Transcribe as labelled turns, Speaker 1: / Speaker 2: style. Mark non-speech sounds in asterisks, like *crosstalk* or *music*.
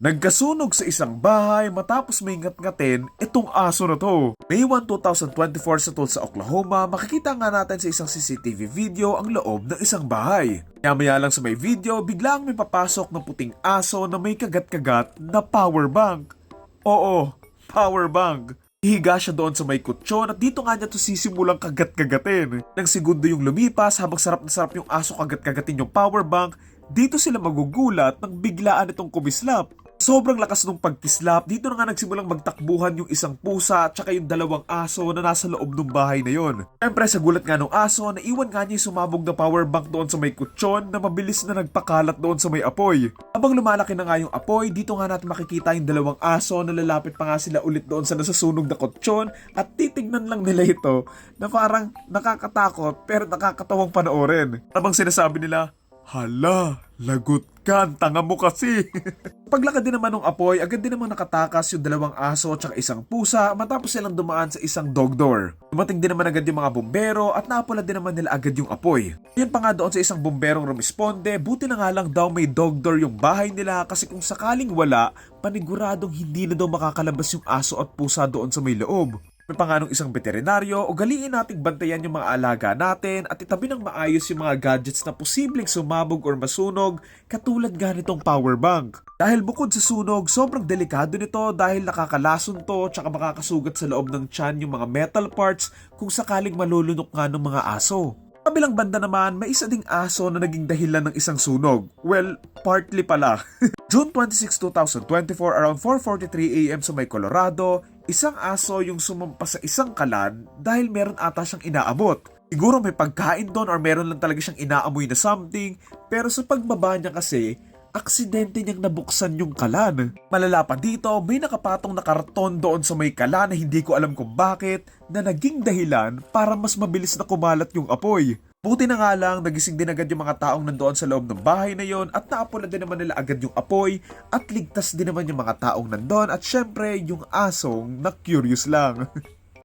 Speaker 1: Nagkasunog sa isang bahay matapos may ngat-ngatin itong aso na to. May 1, 2024 sa Tulsa, Oklahoma, makikita nga natin sa isang CCTV video ang loob ng isang bahay. Maya-maya lang sa may video, biglang may papasok ng puting aso na may kagat-kagat na power bank. Oo, power bank. Hihiga siya doon sa may kutsyon at dito nga niya to sisimulang kagat-kagatin. Nang segundo yung lumipas habang sarap na sarap yung aso kagat-kagatin yung power bank, dito sila magugulat nang biglaan itong kumislap. Sobrang lakas ng pagkislap, dito na nga nagsimulang magtakbuhan yung isang pusa at saka yung dalawang aso na nasa loob ng bahay na yon. Siyempre sa gulat nga ng aso, naiwan nga niya yung sumabog na power bank doon sa may kutsyon na mabilis na nagpakalat doon sa may apoy. Habang lumalaki na nga yung apoy, dito nga natin makikita yung dalawang aso na lalapit pa nga sila ulit doon sa nasasunog na kutsyon at titignan lang nila ito na parang nakakatakot pero nakakatawang panoorin. Habang sinasabi nila, Hala, lagot ka, ang tanga mo kasi. *laughs* Paglakad din naman ng apoy, agad din naman nakatakas yung dalawang aso at isang pusa matapos silang dumaan sa isang dog door. Dumating din naman agad yung mga bumbero at napula din naman nila agad yung apoy. Yan pa nga doon sa isang bumberong rumisponde, buti na nga lang daw may dog door yung bahay nila kasi kung sakaling wala, paniguradong hindi na daw makakalabas yung aso at pusa doon sa may loob. May panganong isang veterinaryo, ugaliin nating bantayan yung mga alaga natin at itabi ng maayos yung mga gadgets na posibleng sumabog or masunog katulad nga nitong power bank. Dahil bukod sa sunog, sobrang delikado nito dahil nakakalason to tsaka makakasugat sa loob ng tiyan yung mga metal parts kung sakaling malulunok nga ng mga aso. Kabilang banda naman, may isa ding aso na naging dahilan ng isang sunog. Well, partly pala. *laughs* June 26, 2024, around 4.43am sa may Colorado, isang aso yung sumampa sa isang kalan dahil meron ata siyang inaabot. Siguro may pagkain doon or meron lang talaga siyang inaamoy na something, pero sa pagbaba niya kasi, aksidente niyang nabuksan yung kalan. Malala pa dito, may nakapatong na karton doon sa may kalan na hindi ko alam kung bakit na naging dahilan para mas mabilis na kumalat yung apoy. Buti na nga lang, nagising din agad yung mga taong nandoon sa loob ng bahay na yon at naapula din naman nila agad yung apoy at ligtas din naman yung mga taong nandoon at syempre yung asong na curious lang. *laughs*